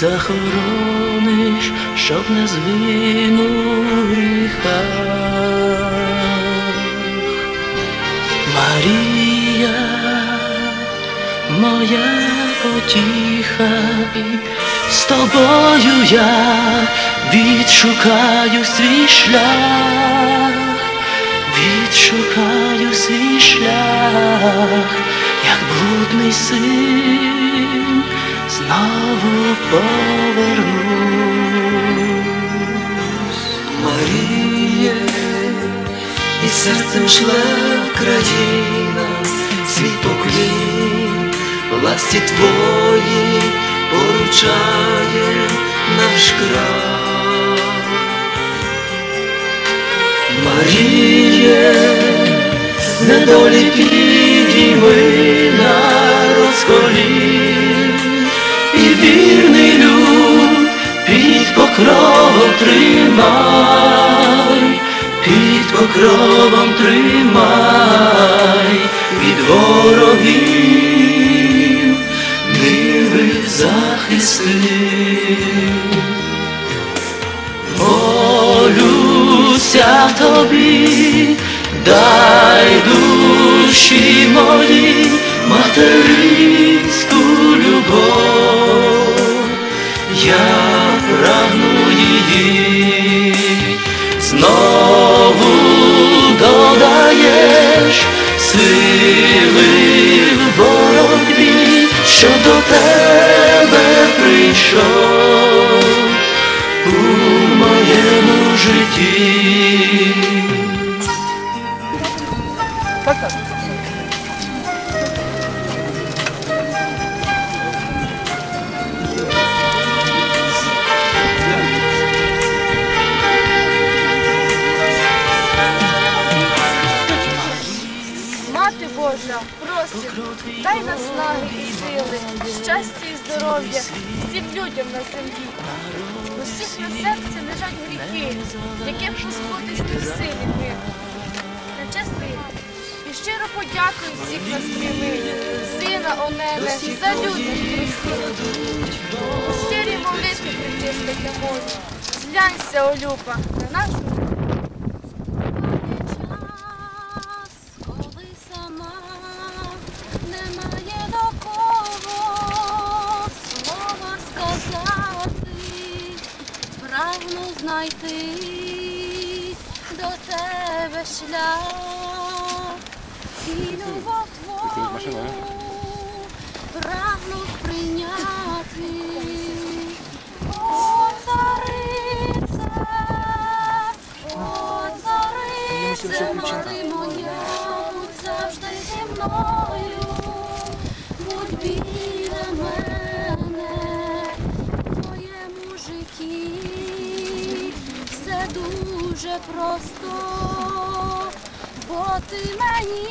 захорониш, щоб не гріхах. Марія, моя потіха, з тобою я відшукаю свій шлях, відшукаю свій шлях, як блудний син знову повернусь. Маріє, і серцем шле країна, свій поклін, власті твої поручає наш край. Маріє, з недолі підійми народ з і вірний люд під покровом тримай, під покровом тримай, від ворогів мили захисти. Молюся тобі, дай душі мої материнську любов, я прагну її, знову додаєш сили в боротьбі, що до тебе прийшов у моєму житті. Дай наснаги і сили, щастя і здоров'я всім людям на землі. Усіх на серці лежать гріхи, яким ти в силі мир. Нечесний, і щиро подякую всіх нас прямих, сина Онене, за людям просили. Щирі молитви причисти для можу. Зглянься, Олюба, на нашу знайти до тебе шлях. І любов твою прагну сприйняти. О, царице, о, царице, мари моя, будь завжди зі мною, дуже просто, бо ти мені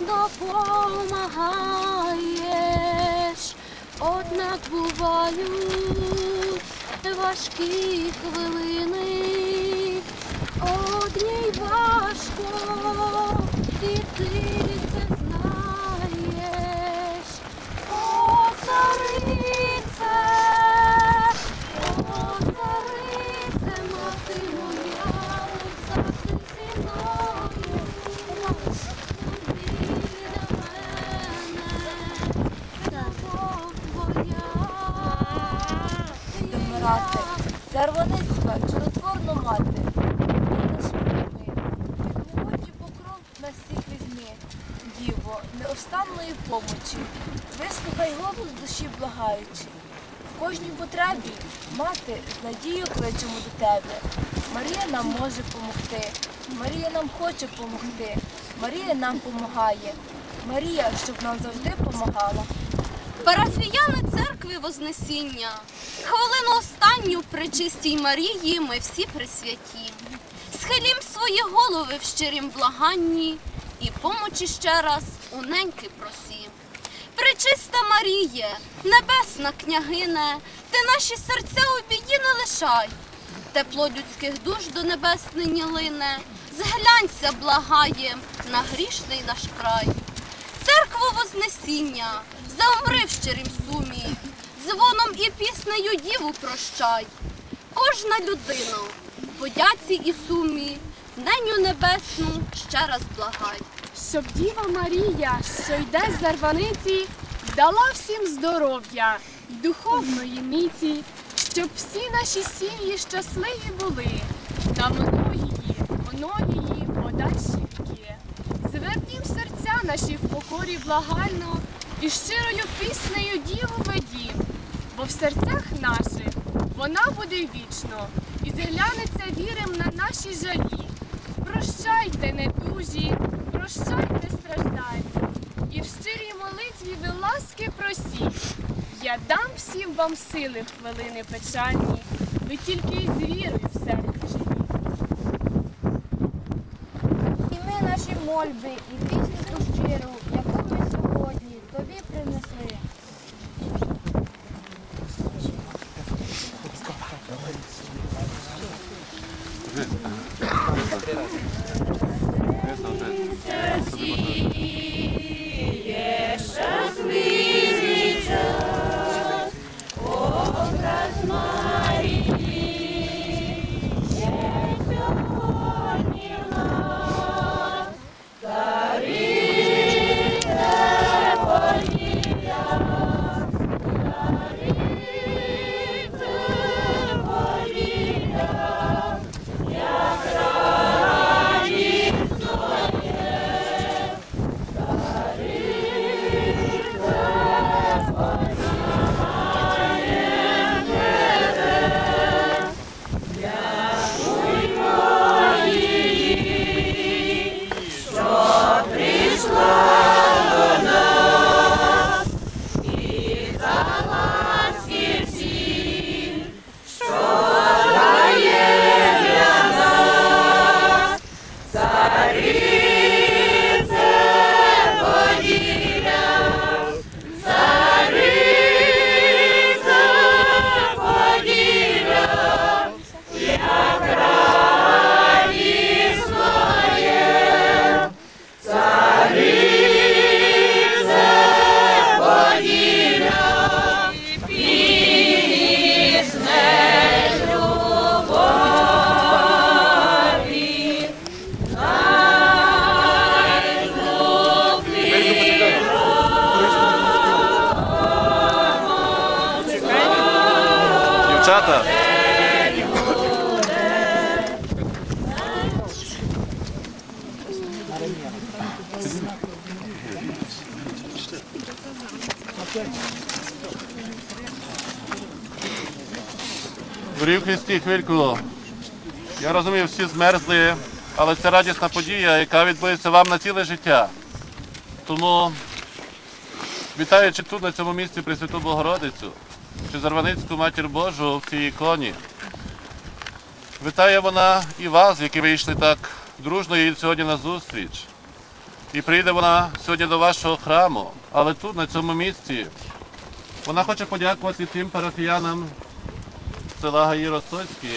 допомагаєш, однак бувають важкі хвилини, одній важко, і ти кожній потребі, мати, з надією кличемо до тебе. Марія нам може помогти, Марія нам хоче помогти, Марія нам помагає. Марія, щоб нам завжди помагала. Парафіяни церкви Вознесіння, хвилину останню при чистій Марії ми всі присвяті. Схилім свої голови в щирім благанні і помочі ще раз у неньки просім. Пречиста Маріє, небесна княгине, ти наші серця у біді не лишай. Тепло людських душ до небес нині лине, Зглянься, благає, на грішний наш край. Церкву Вознесіння, завмри в щирім сумі, дзвоном і піснею діву прощай. Кожна людина, подяці і сумі, неню небесну ще раз благай. Щоб Діва Марія, що йде з зарваниці, дала всім здоров'я й духовної міці, щоб всі наші сім'ї щасливі були, та многії, многії подальші віки. Звернім серця наші в покорі благально і щирою піснею діву ведім, бо в серцях наших вона буде вічно і зглянеться вірим на наші жалі. Прощайте, недужі, прощайте страждання, і в щирій молитві ви ласки просіть. Я дам всім вам сили в хвилини печальні, ви тільки із вірою в серці живіть. І ми наші мольби і Дорогі Христі, хвильку. Я розумію, всі змерзли, але це радісна подія, яка відбудеться вам на ціле життя. Тому, вітаючи тут, на цьому місці Пресвяту Богородицю, чи Зарваницьку Матір Божу в цій іконі, вітає вона і вас, які вийшли так дружно їй сьогодні на зустріч. І прийде вона сьогодні до вашого храму, але тут, на цьому місці, вона хоче подякувати тим парафіянам села Гаї Ростоцькі,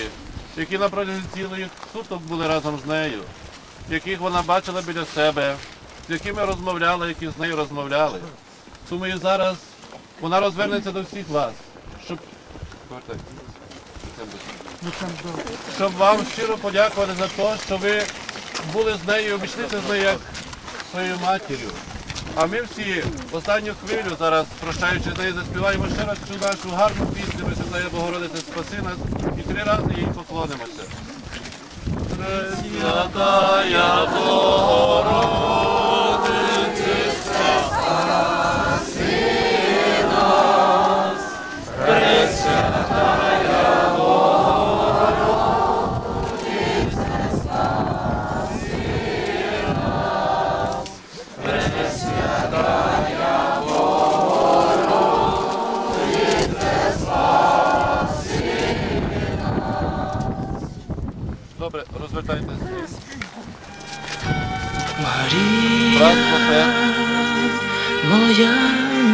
які на протязі цілих суток були разом з нею, яких вона бачила біля себе, з якими розмовляла, які з нею розмовляли. Тому зараз вона розвернеться до всіх вас, щоб, щоб вам щиро подякувати за те, що ви були з нею, обійшлися з нею як своєю матір'ю. А ми всі в останню хвилю зараз, прощаючи з нею, заспіваємо ще раз цю нашу гарну пісню, ми Богородице, спаси нас і три рази їй поклонимося. Пресвятая Добре, Марія, моя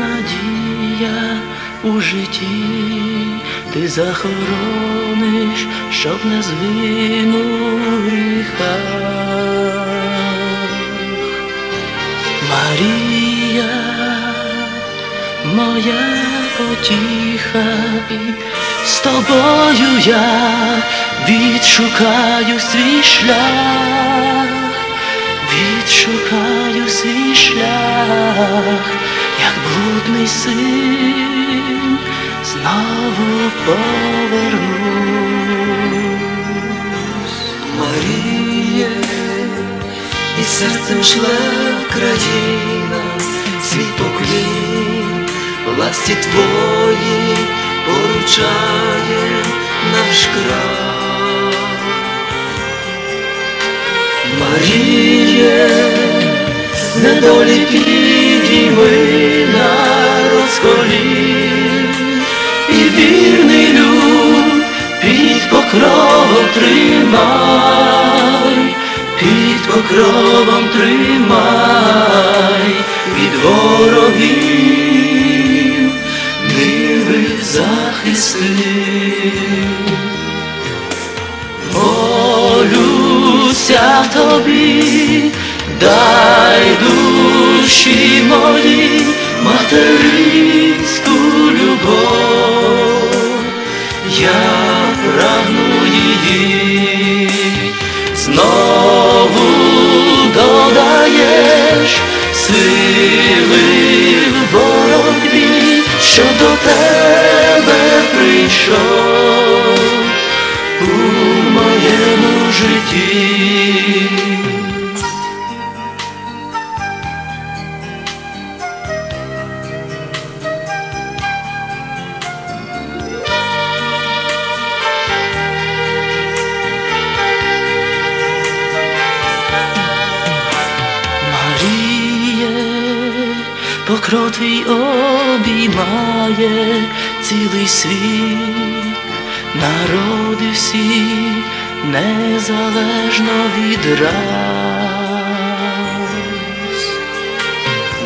надія у житті ти захорониш, щоб не звинув. Марія, моя потіха, з тобою я відшукаю свій шлях відшукаю свій шлях, як блудний син, знову повернусь. Маріє, і серцем шле країна, свій поклін, власті твої поручає наш край. Маріє, з недолі підійми народ з колін, і вірний люд під покровом тримай, під покровом тримай, від ворогів ниви захисти. Молюся тобі, дай душі мої материнську любов, я прагну її, знову додаєш сили в боротьбі, що до тебе прийшов. У моєму житті. Від рас.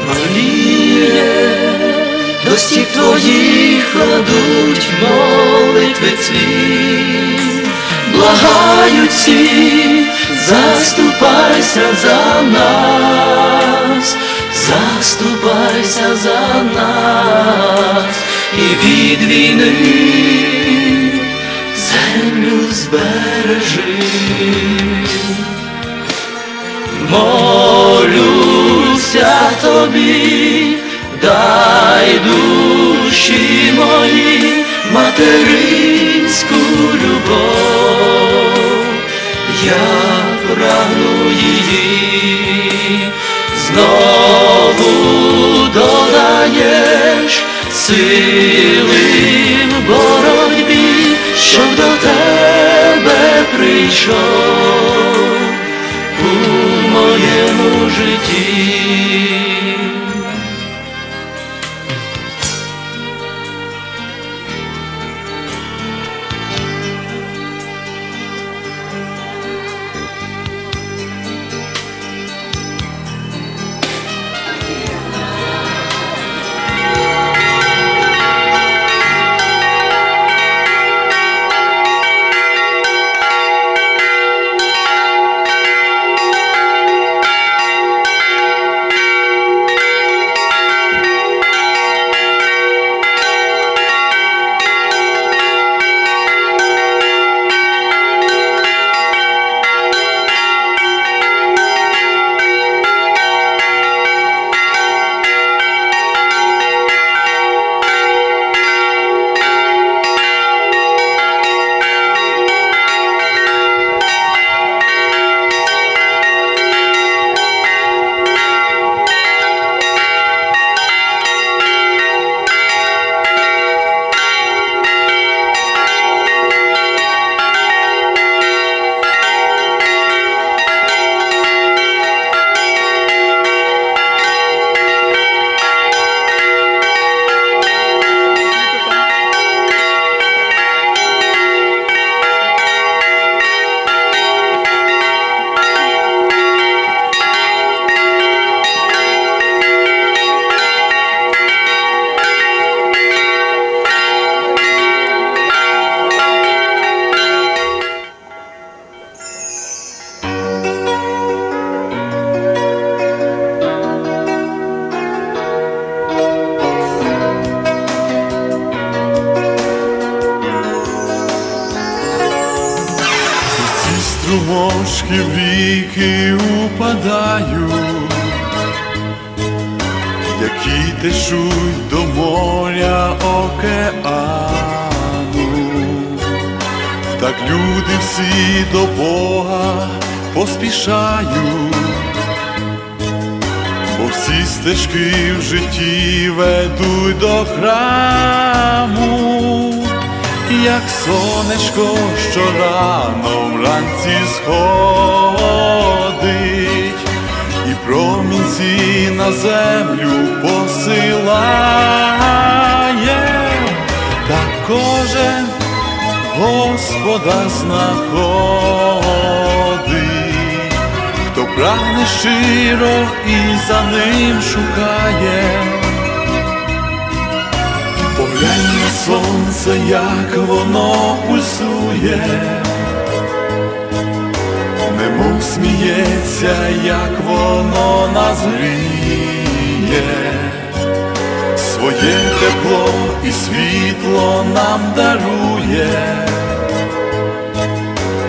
Маріє, до стіп твоїх кладуть молитви цвіт, благають всі, заступайся за нас, заступайся за нас і від війни збережи. Молюся тобі, дай душі мої материнську любов, я прагну її, знову додаєш сили в боротьбі, щоб до тебе прийшов у моєму житті. Які до моря океану, так люди всі до Бога поспішають, бо всі стежки в житті ведуть до храму. Як сонечко, що рано вранці сходить, на землю посилає, та кожен Господа знаходить, хто прагне щиро і за ним шукає. Поглянь сонце, як воно пульсує, немов сміється, як воно нас гріє, своє тепло і світло нам дарує,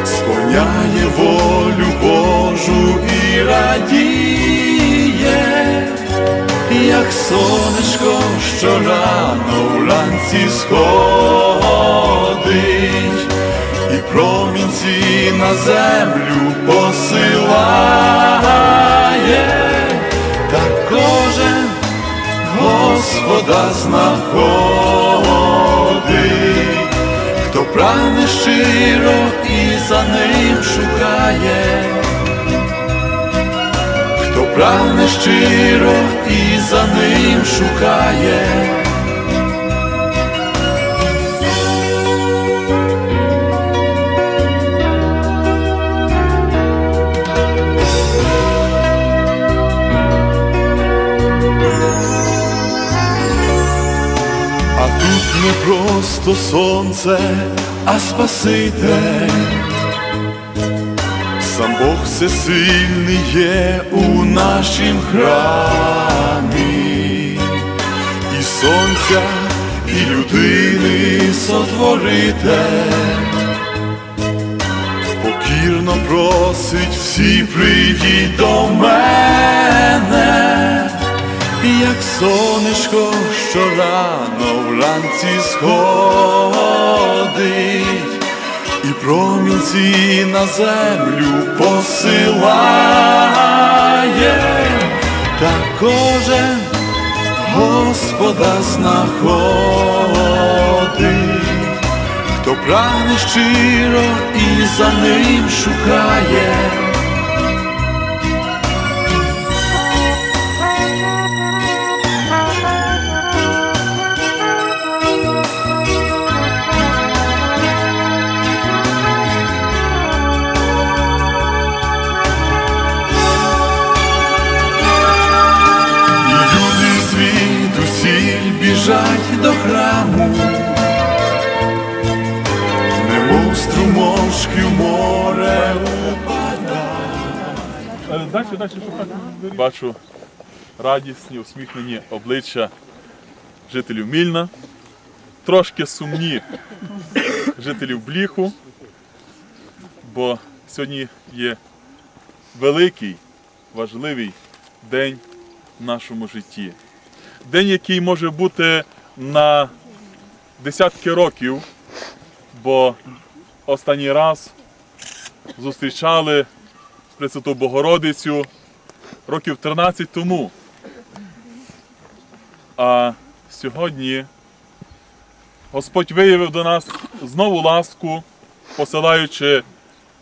сповняє волю Божу і радіє. Як сонечко, що рано вранці сходить, і промінці на землю посилає, та кожен Господа знаходить, хто прагне щиро і за ним шукає хто прагне щиро і за ним шукає. Не просто сонце, а Спаситель. Сам Бог всесильний є у нашім храмі, і сонця, і людини сотворитель. Покірно просить всі прийдіть до мене, як сонечко, що рано вранці сходить і промінці на землю посилає, та кожен Господа знаходить, хто прагне щиро і за ним шукає. Бачу радісні, усміхнені обличчя жителів Мільна, трошки сумні жителів Бліху, бо сьогодні є великий, важливий день в нашому житті. День, який може бути на десятки років, бо останній раз зустрічали Пресвяту Богородицю років 13 тому. А сьогодні Господь виявив до нас знову ласку, посилаючи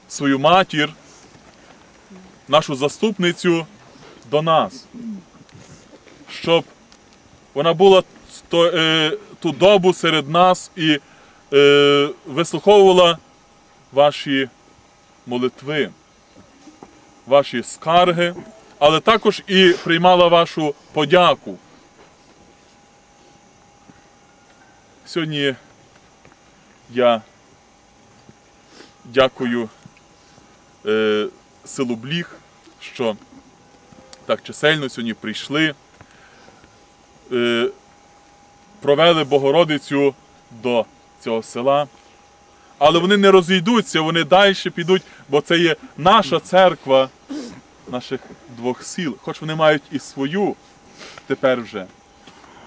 свою матір, нашу заступницю до нас, щоб вона була е, ту добу серед нас і е, вислуховувала ваші молитви ваші скарги, але також і приймала вашу подяку. Сьогодні я дякую е, селу Бліг, що так чисельно сьогодні прийшли, е, провели Богородицю до цього села. Але вони не розійдуться, вони далі підуть, бо це є наша церква наших двох сіл. Хоч вони мають і свою тепер вже.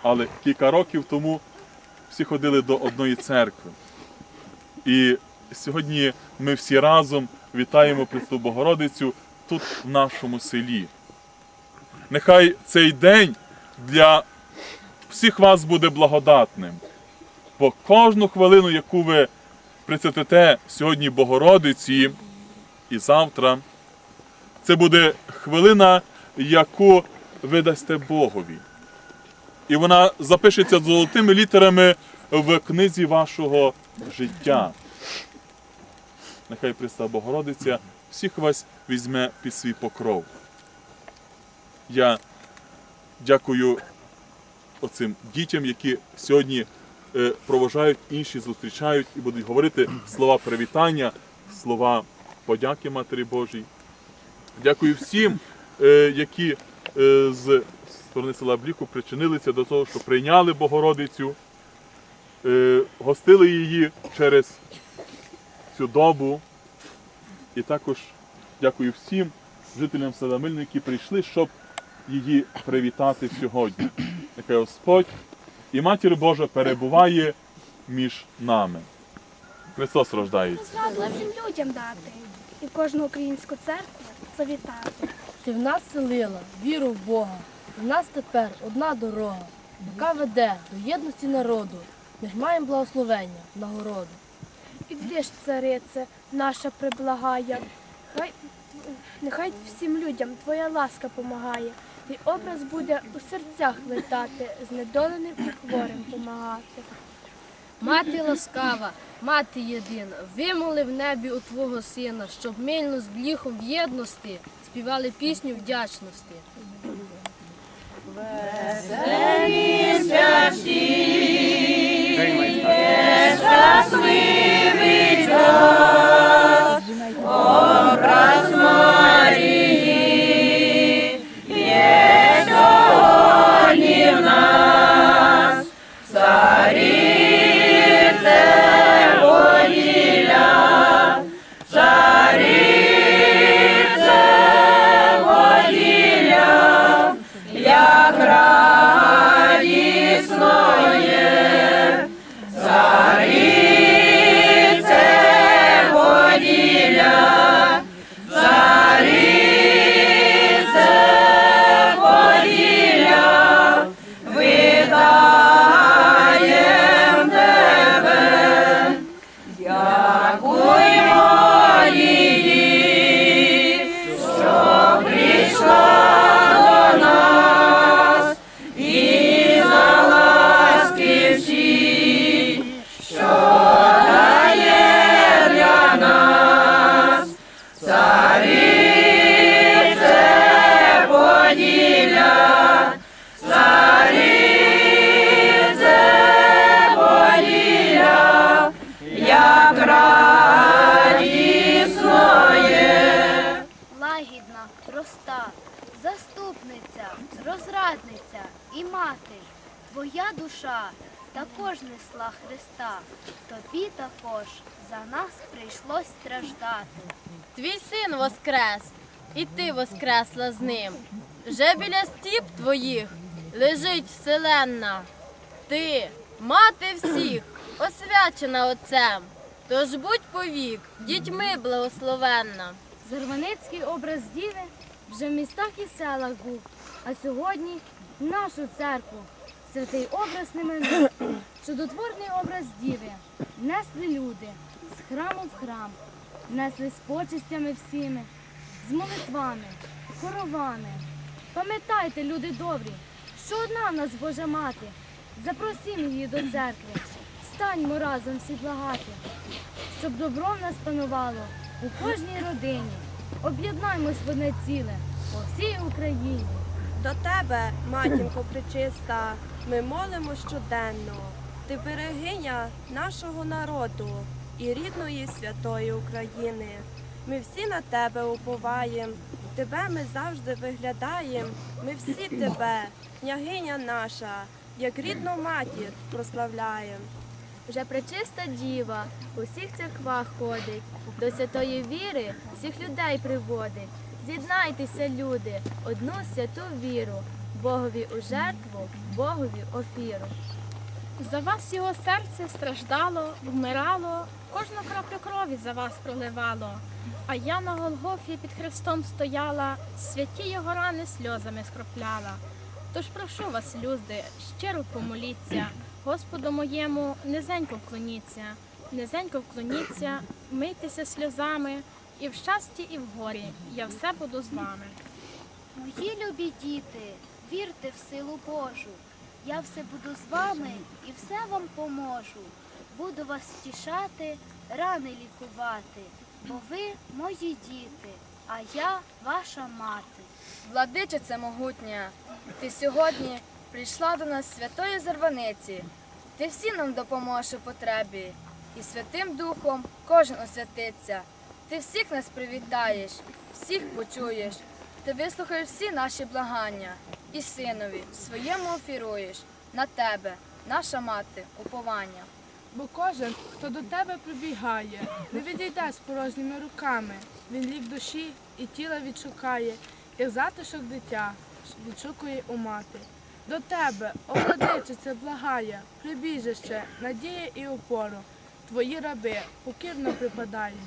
Але кілька років тому всі ходили до одної церкви. І сьогодні ми всі разом вітаємо Пресвяту Богородицю тут, в нашому селі. Нехай цей день для всіх вас буде благодатним. Бо кожну хвилину, яку ви присвятите сьогодні Богородиці і завтра, це буде хвилина, яку ви дасте Богові. І вона запишеться золотими літерами в книзі вашого життя. Нехай Христа Богородиця всіх вас візьме під свій покров. Я дякую оцим дітям, які сьогодні проважають, інші зустрічають і будуть говорити слова привітання, слова подяки Матері Божій. Дякую всім, е, які е, з сторони села Бліку причинилися до того, що прийняли Богородицю, е, гостили її через цю добу. І також дякую всім жителям села Мильне, які прийшли, щоб її привітати сьогодні. Нехай Господь і Матір Божа перебуває між нами. Христос рождається. Раду всім людям дати і кожну українську церкву завітати. Ти в нас селила віру в Бога. В нас тепер одна дорога, яка веде до єдності народу. Ми ж маємо благословення, нагороду. Іди ж, царице, наша приблагає. Хай, нехай всім людям твоя ласка помагає. Твій образ буде у серцях летати, знедоленим і хворим помагати. Мати ласкава, мати єдина, вимоли в небі у Твого сина, щоб мильно з бліхом в єдності співали пісню вдячності. Лагідна, також несла Христа. Тобі також за нас прийшлось страждати. Твій син воскрес, і ти воскресла з ним. Вже біля стіп твоїх лежить вселенна. Ти, мати всіх, освячена Отцем. Тож будь повік, дітьми благословенна. Зарваницький образ діви вже в містах і селах був, а сьогодні нашу церкву святий образ не минув. Чудотворний образ діви несли люди з храму в храм, несли з почестями всіми, з молитвами, хоровами. Пам'ятайте, люди добрі, що одна в нас Божа мати. Запросімо її до церкви, станьмо разом всі благати, щоб добро в нас панувало у кожній родині. Об'єднаймось в одне ціле по всій Україні. До тебе, матінко пречиста, ми молимо щоденно. Ти берегиня нашого народу і рідної святої України. Ми всі на тебе уповаєм, тебе ми завжди виглядаєм. Ми всі тебе, княгиня наша, як рідну матір прославляєм. Вже пречиста діва у всіх церквах ходить, до святої віри всіх людей приводить. З'єднайтеся, люди, одну святу віру, Богові у жертву, Богові офіру. За вас його серце страждало, вмирало, кожну краплю крові за вас проливало. А я на Голгофі під Христом стояла, святі його рани сльозами скропляла. Тож прошу вас, люди, щиро помоліться, Господу моєму низенько вклоніться, низенько вклоніться, мийтеся сльозами, і в щасті, і в горі я все буду з вами. Мої любі діти, вірте в силу Божу. Я все буду з вами і все вам поможу. Буду вас втішати, рани лікувати, бо ви мої діти, а я ваша мати. Владичице могутня, ти сьогодні прийшла до нас святої Зарваниці. Ти всі нам допоможеш у потребі, і Святим Духом кожен освятиться. Ти всіх нас привітаєш, всіх почуєш. Ти вислухаєш всі наші благання і синові своєму офіруєш на тебе, наша мати, уповання. Бо кожен, хто до тебе прибігає, не відійде з порожніми руками. Він лік душі і тіла відшукає, як затишок дитя відшукує у мати. До тебе, о благає, прибіжище, надія і опору. Твої раби покірно припадають.